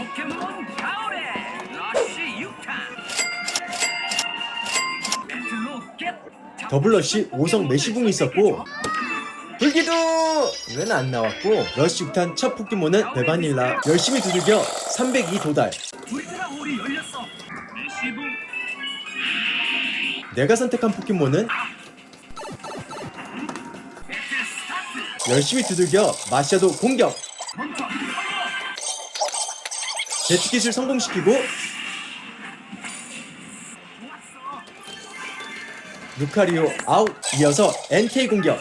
포켓몬 가오레 러쉬 6탄. 배틀로 겟 더블러쉬 5성 메시붕이 있었고 불기둥! 이건 안 나왔고 러쉬 6탄 첫 포켓몬은 베바닐라 열심히 두들겨 302 도달. 올이 열렸어. 내가 선택한 포켓몬은 스타트. 열심히 두들겨 마샤도 공격. 멈춰 제트킷을 성공시키고 루카리오 아웃 이어서 NK 공격.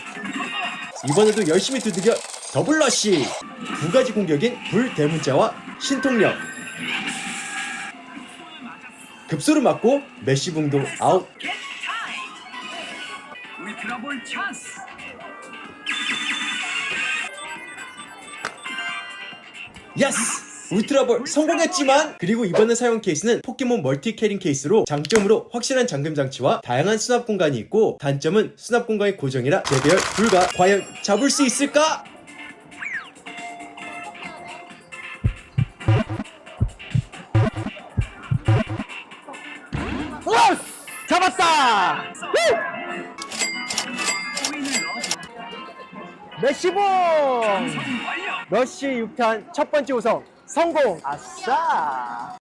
이번에도 열심히 두들겨 더블러쉬 두 가지 공격인 불대문자와 신통력. 급소를 맞고 메시붕도 아웃. 예스! 울트라볼 성공했지만 그리고 이번에 사용 케이스는 포켓몬 멀티 캐링 케이스로 장점으로 확실한 잠금 장치와 다양한 수납 공간이 있고 단점은 수납 공간이 고정이라 재배열 불가 과연 잡을 수 있을까? 잡았다! 메시봉! 러쉬 6탄 첫 번째 우성 성공! 아싸!